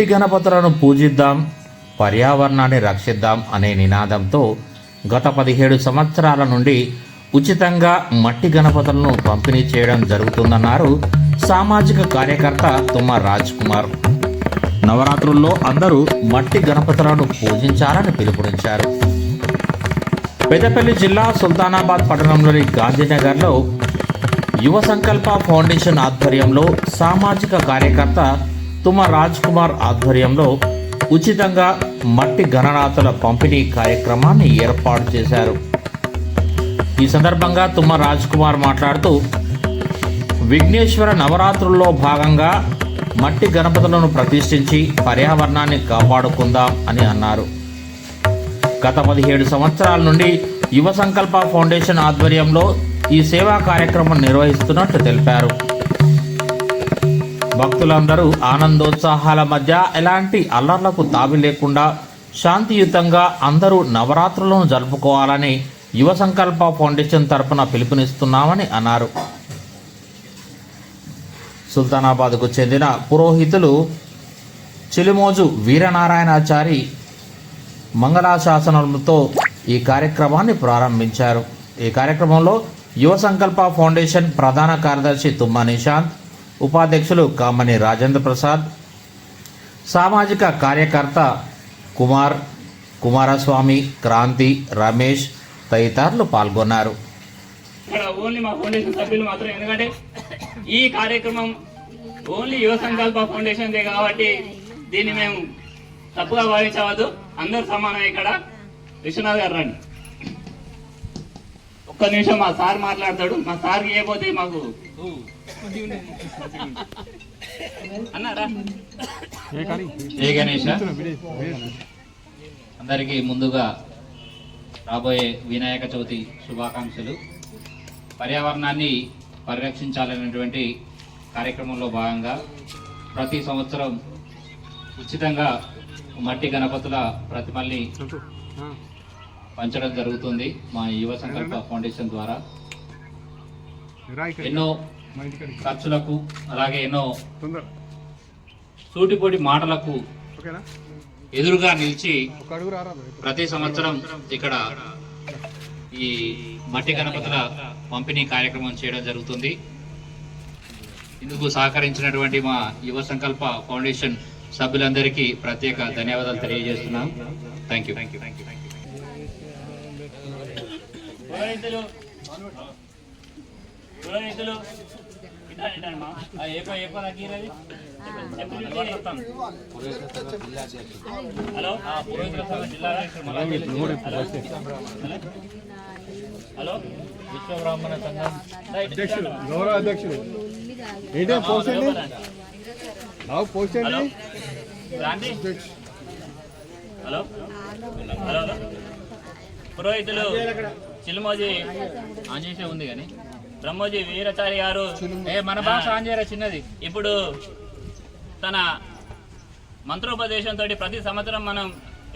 మట్టి గణపతులను పూజిద్దాం పర్యావరణాన్ని రక్షిద్దాం అనే నినాదంతో గత పదిహేడు సంవత్సరాల నుండి ఉచితంగా మట్టి గణపతులను పంపిణీ చేయడం జరుగుతుందన్నారు సామాజిక కార్యకర్త తుమ్మ రాజ్ కుమార్ నవరాత్రుల్లో అందరూ మట్టి గణపతులను పూజించాలని పిలుపునిచ్చారు. పెద్దపల్లి జిల్లా సుల్తానాబాద్ పట్టణంలోని గాంధీనగర్లో యువ సంకల్ప ఫౌండేషన్ ఆధ్వర్యంలో సామాజిక కార్యకర్త తుమ రాజ్ కుమార్ ఆధ్వర్యంలో ఉచితంగా మట్టి గణనాథుల పంపిణీ కార్యక్రమాన్ని ఏర్పాటు చేశారు. ఈ సందర్భంగా తుమ్మ రాజ్ కుమార్ మాట్లాడుతూ విఘ్నేశ్వర నవరాత్రుల్లో భాగంగా మట్టి గణపతులను ప్రతిష్ఠించి పర్యావరణాన్ని కాపాడుకుందాం అని అన్నారు. గత పదిహేడు సంవత్సరాల నుండి యువ సంకల్ప ఫౌండేషన్ ఆధ్వర్యంలో ఈ సేవా కార్యక్రమం నిర్వహిస్తున్నట్టు తెలిపారు. భక్తులందరూ ఆనందోత్సాహాల మధ్య ఎలాంటి అల్లర్లకు తావి లేకుండా శాంతియుతంగా అందరూ నవరాత్రులను జరుపుకోవాలని యువ సంకల్ప ఫౌండేషన్ తరపున పిలుపునిస్తున్నామని అన్నారు. సుల్తానాబాద్కు చెందిన పురోహితులు చిలిమోజు వీరనారాయణాచారి మంగళాశాసనములతో ఈ కార్యక్రమాన్ని ప్రారంభించారు. ఈ కార్యక్రమంలో యువ సంకల్ప ఫౌండేషన్ ప్రధాన కార్యదర్శి తుమ్మ నిశాంత్ ఉపాధ్యక్షులు కామని రాజేంద్ర ప్రసాద్ సామాజిక కార్యకర్త కుమార్ కుమారస్వామి క్రాంతి రమేష్ తదితరులు పాల్గొన్నారు. ఇక్కడ ఓన్లీ మా ఫౌండేషన్ సభ్యులు మాత్రం ఎందుకంటే ఈ కార్యక్రమం ఓన్లీ యువ సంకల్ప ఫౌండేషన్ కాబట్టి దీన్ని మేము తప్పుగా భావించవద్దు. అందరు సమానం ఇక్కడ. విశ్వనాథ్ గారు రండి. ఒక్క నిమిషం మా సార్ మాట్లాడతాడు. మా సార్ ఇవ్వబోతే మాకు గణేష? అందరికీ ముందుగా రాబోయే వినాయక చవితి శుభాకాంక్షలు. పర్యావరణాన్ని పరిరక్షించాలనేటువంటి కార్యక్రమంలో భాగంగా ప్రతి సంవత్సరం ఉచితంగా మట్టి గణపతుల ప్రతిమల్ని పంచడం జరుగుతుంది మా యువ సంకల్ప ఫౌండేషన్ ద్వారా. ఎన్నో ఖర్చులకు అలాగే ఎన్నో సూటిపోటి మాటలకు ఓకేనా? ఎదురుగా నిలిచి ప్రతి సంవత్సరం ఇక్కడ ఈ మట్టి గణపతుల పంపిణీ కార్యక్రమం చేయడం జరుగుతుంది. ఇందుకు సహకరించినటువంటి మా యువ సంకల్ప ఫౌండేషన్ సభ్యులందరికీ ప్రత్యేక ధన్యవాదాలు తెలియజేస్తున్నాం. థ్యాంక్ యూ థ్యాంక్ తగ్గిరది హలో ఆ పురోహితుల సంఘం అధ్యక్షుడు. హలో గౌరవ అధ్యక్షుడు ఏంటే పోస్ట్ అండి రావు పోస్ట్ హలో అండి హలో. Hello hello. పురోహితులు చిలుమోజి ఆంజనేయ ఉంది కానీ. బ్రహ్మోజీ వీరాచారి గారు. ఏ మన భాష ఆంజనేయ చిన్నది. ఇప్పుడు తన మంత్రోపదేశంతో ప్రతి సంవత్సరం మనం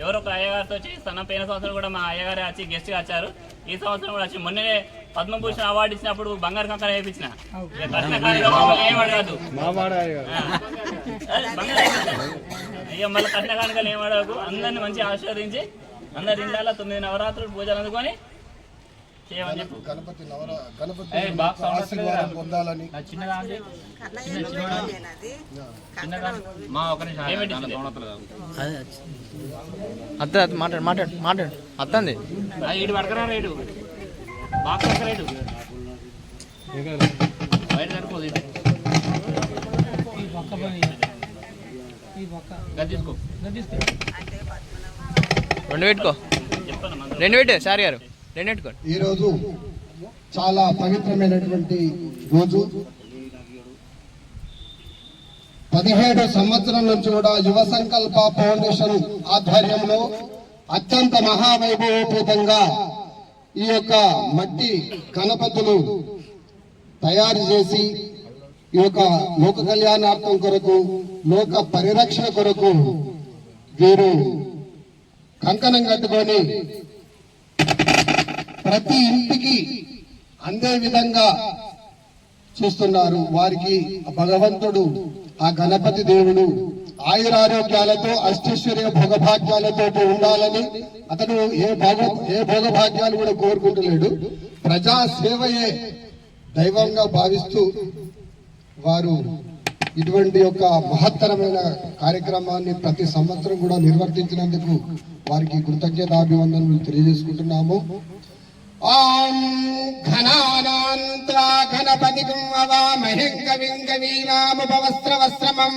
ఎవరో ఒక అయ్యగారితో చేస్తాను పోయిన సంవత్సరం కూడా మా అయ్యగారు వచ్చి గెస్ట్గా వచ్చారు. ఈ సంవత్సరం కూడా వచ్చి మొన్ననే పద్మభూషణ్ అవార్డు ఇచ్చినప్పుడు బంగారు కంకర వేయించిన ఇక కట్న కార్యక్రమం ఏం అడగదు మా మాట గారు ఇక మళ్ళీ కట్న కానుకలు అందరిని మంచి ఆశీర్వదించి అందరి ఇంట్లో తొమ్మిది నవరాత్రులు పూజలు అందుకొని గణపతి నవర గణపతి ఆశీర్వాదం పొందాలని. అత్త మాట్లాడు మాట్లాడు మాట్లాడు. అత్తంది. రెండు పెట్టుకో. రెండు పెట్టు సార్ గారు. ఈరోజు చాలా పవిత్రమైనటువంటి రోజు. పదిహేడు సంవత్సరం నుంచి కూడా యువ సంకల్ప ఫౌండేషన్ ఆధ్వర్యంలో అత్యంత మహావైభవపేతంగా ఈ యొక్క మట్టి గణపతులు తయారు చేసి ఈ యొక్క లోక కళ్యాణార్థం కొరకు లోక పరిరక్షణ కొరకు వీరు కంకణం కట్టుకొని ప్రతి ఇంటికి అందే విధంగా చూస్తున్నారు వారికి భగవంతుడు ఆ గణపతి దేవుడు. ఆయురారోగ్యాలతో అష్టైశ్వర్య భోగభాగ్యాలతో ఉండాలని అతను ఏ భోగ ఏ భోగభాగ్యాలు కూడా కోరుకుంటలేడు. ప్రజా సేవయే దైవంగా భావిస్తూ వారు ఇటువంటి యొక్క మహత్తరమైన కార్యక్రమాన్ని ప్రతి సంవత్సరం కూడా నిర్వర్తించినందుకు వారికి కృతజ్ఞతాభివందనలు తెలియజేసుకుంటున్నాము. ఓం ఘనానాంత్వా గణపతికం అవామహిం కవిం కవీనాముపవస్త్రవస్త్రమం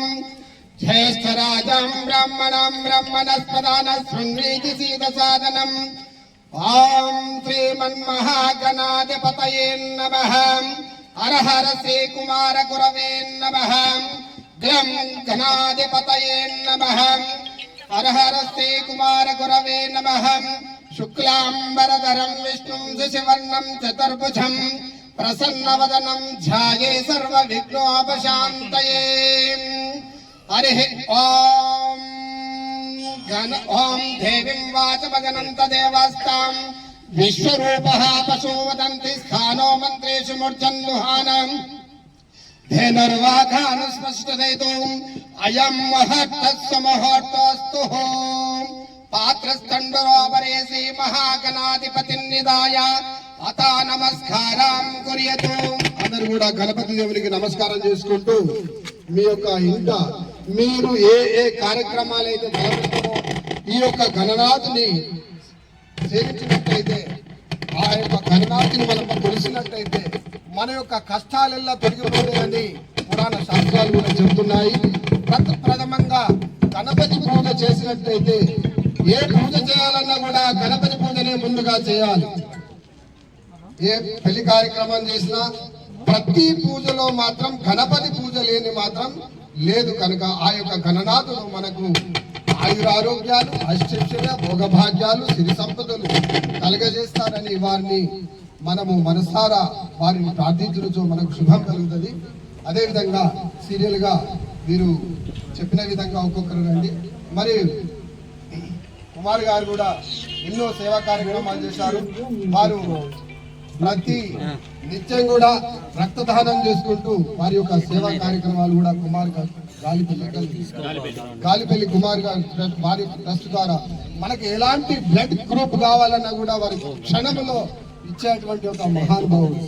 జ్యేష్ఠరాజం బ్రహ్మణం బ్రహ్మణస్పదాన శృణ్వీతి సీదసాదనం ఓం శ్రీమన్మహాగణాధిపతయే నమః హర హర శ్రీ కుమార గురవే నమః గ్లం గణాధిపతయే నమః హర హర శ్రీ కుమార గురవే నమః శుక్లాంబరధరం విష్ణుం శశివర్ణం చతుర్భుజం ప్రసన్నవదనం ధ్యాయే సర్వ విఘ్నోపశాంతయే హరి ఓం గణ ఓం దేవీం వాచమగనంత దేవాస్తాం విశ్వరూపः పశో వదంతి స్థానో మహాగణాధిపతి నిదాయ అత నమస్కారం కురియతు అందరు కూడా గణపతి దేవునికి నమస్కారం చేసుకుంటూ మీ యొక్క ఇంట మీరు ఏ ఏ కార్యక్రమాలు అయితే తలపెట్టారో ఈ యొక్క గణనాథుని సేవించినట్లయితే ఆ యొక్క గణనాథుని మనం తెలిసినట్లయితే మన యొక్క కష్టాలెల్లా తొలగిపోతాయని పురాణ శాస్త్రాలు కూడా చెబుతున్నాయి. ప్రథమంగా గణపతి పూజ చేసినట్లయితే ఏ పూజ చేయాలన్నా కూడా గణపతి పూజనే ముందుగా చేయాలి. ఏ పెళ్ళి కార్యక్రమం చేసినా ప్రతి పూజలో మాత్రం గణపతి పూజ లేని మాత్రం లేదు కనుక ఆ యొక్క గణనాథుడు మనకు ఆయురారోగ్యాలు ఐశ్వర్య భోగభాగ్యాలు సిరి సంపదలు కలగజేస్తారని వారిని మనము మనసారా వారిని ప్రార్థించడంతో మనకు శుభం కలుగుతుంది. అదేవిధంగా సీరియల్గా మీరు చెప్పిన విధంగా ఒక్కొక్కరు రండి. మరి కుమార్ గారు కూడా ఎన్నో సేవా కార్యక్రమాలు చేశారు. వారు ప్రతి నిత్యం కూడా రక్తదానం చేసుకుంటూ వారి యొక్క సేవా కార్యక్రమాలు కూడా కుమార్ గారు గాలిపల్లి గాలిపల్లి కుమార్ గారు ట్రస్ట్- వారి ట్రస్ట్ ద్వారా మనకి ఎలాంటి బ్లడ్ గ్రూప్ కావాలన్నా కూడా వారి క్షణంలో ఇచ్చేటువంటి ఒక మహానుభావుడు.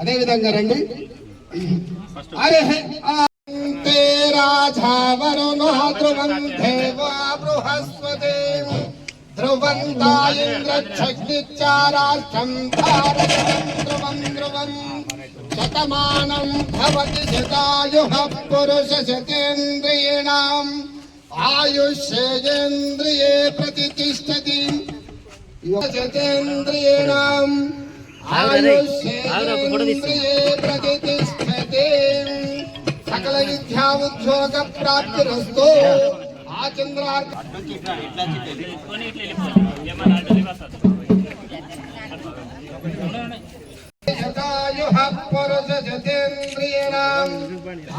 అదే విధంగా రండి. అరే రాజా ఆ शाश्वतेन ध्रुवन्तायन्द्रच्छग्निचारार्थम् भारतम् ध्रुवम् ध्रुवम् शतमानम् भवति शतायुः पुरुषशतेन्द्रियणाम्। आयुष्येन्द्रिये प्रतिष्ठति शतेन्द्रियणाम् आयुष्येन्द्रिये प्रतिष्ठते सकलविद्यामुद्योगप्राप्तिरस्तु రామచంద్ర ఉద్యోగ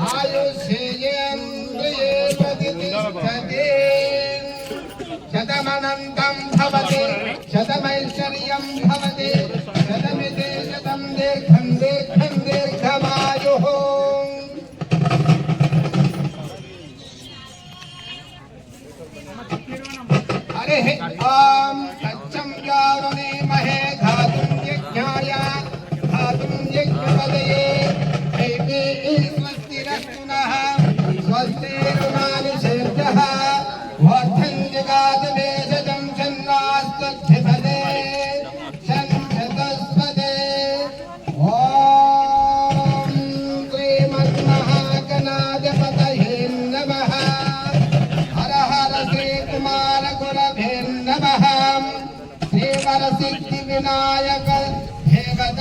ఆయుష్యేంద్రియే ప్రతిష్టతే శతమనంతం భవతి శతమైశ్వర్యం భవతి శతమితే శతం దీర్ఘం దీర్ఘం ॐ तच्चं यावनेमहे धातुं यज्ञाय धातुं यज्ञपदये दैवे स्वस्तिरस्तु नः स्वस्तिरुणानिषेभ्यः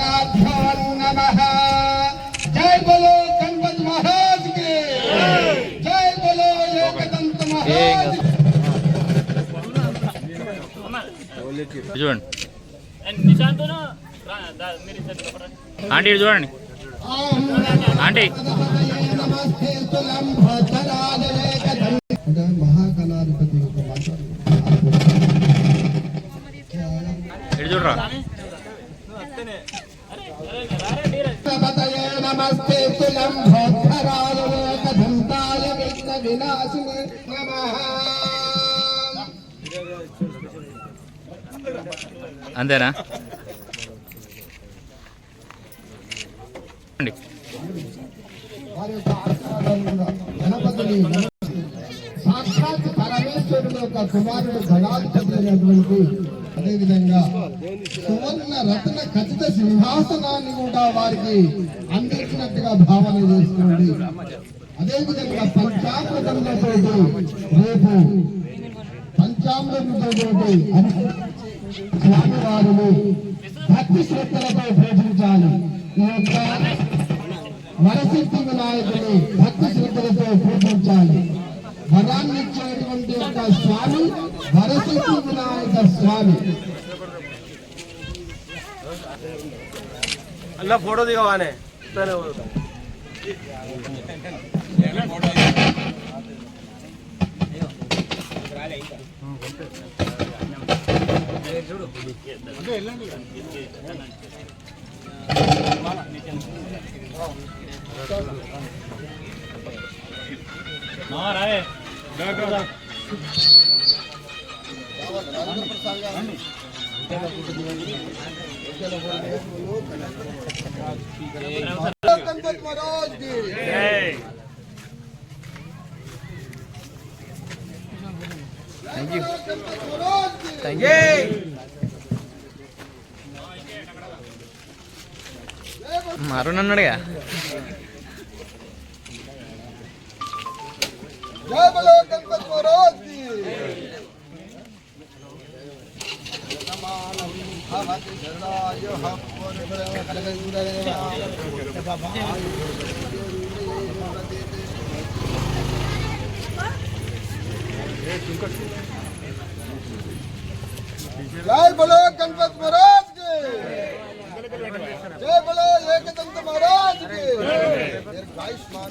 देवताभ्यो नमः जय बोलो गणपति महाराज के जय बोलो एकदंत महाराज చూడండి నిశాంత్ మీరు ఇద్దరు లోపల ఆంటీ ఇటు చూడండి ఆంటీ నమస్తే తులం భద్రాజ అంటే మహాగణాధిపతి యొక్క మాట్లాడు ఇటు చూడరా కూడా గణపతిని సాక్షాత్ పరమేశ్వరుడు యొక్క కుమారుడు గణాధిపతి అయినటువంటి అదేవిధంగా సువర్ణ రత్న ఖచ్చిత సింహాసనాన్ని కూడా వారికి అందించినట్టుగా భావన చేసుకోండి అదేవిధంగా పంచామృతంతో రేపు పంచామృతంతో స్వామివారిని భక్తి శ్రద్ధలతో పూజించాలి. ఈ యొక్క వరసిద్ధి వినాయకుని భక్తి శ్రద్ధలతో పూజించాలి. వరాన్ని ఇచ్చేటువంటి ఒక స్వామి వరసిద్ధి వినాయక స్వామి. అన్న ఫోటో దిగవానే. చూడు థ్యాంక్ యూ థ్యాంక్ యూ మారునన్నాడుగా जय बोलो गणपत महाराज की जय बोलो गणपत महाराज की जय बोलो एकदंत महाराज की दीर्घायुष्मान